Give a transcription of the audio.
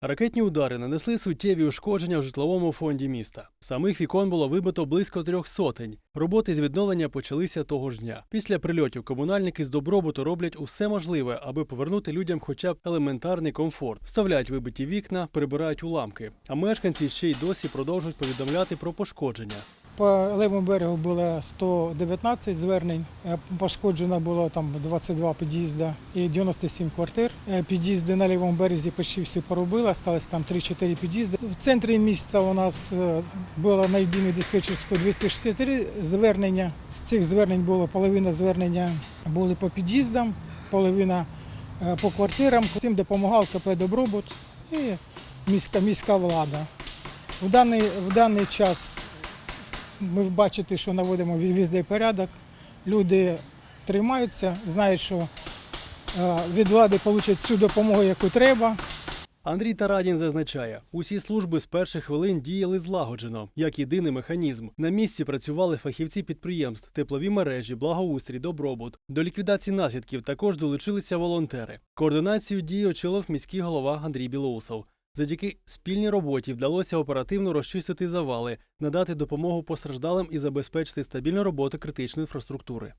Ракетні удари нанесли суттєві ушкодження в житловому фонді міста. Самих вікон було вибито близько трьох сотень. Роботи з відновлення почалися того ж дня. Після прильотів комунальники з добробуту роблять усе можливе, аби повернути людям хоча б елементарний комфорт. Вставляють вибиті вікна, прибирають уламки. А мешканці ще й досі продовжують повідомляти про пошкодження. По левому берегу було 119 звернень, Е, пошкоджено було там 22 під'їзди і 97 квартир. Е, Під'їзди на лівому березі почти всі поробили, залишилось там 3-4 під'їзди. В центрі міста у нас е, було на єдиній диспетчерську 263 звернення. З цих звернень було половина звернення були по під'їздам, половина по квартирам. Цим допомагав КП Добробут і міська, міська влада. В даний, в даний час ми бачите, що наводимо візде порядок. Люди тримаються, знають, що е, від влади получать всю допомогу, яку треба. Андрій Тарадін зазначає, усі служби з перших хвилин діяли злагоджено, як єдиний механізм. На місці працювали фахівці підприємств, теплові мережі, благоустрій, добробут. До ліквідації наслідків також долучилися волонтери. Координацію дій очолив міський голова Андрій Білоусов. Завдяки спільній роботі вдалося оперативно розчистити завали, надати допомогу постраждалим і забезпечити стабільну роботу критичної інфраструктури.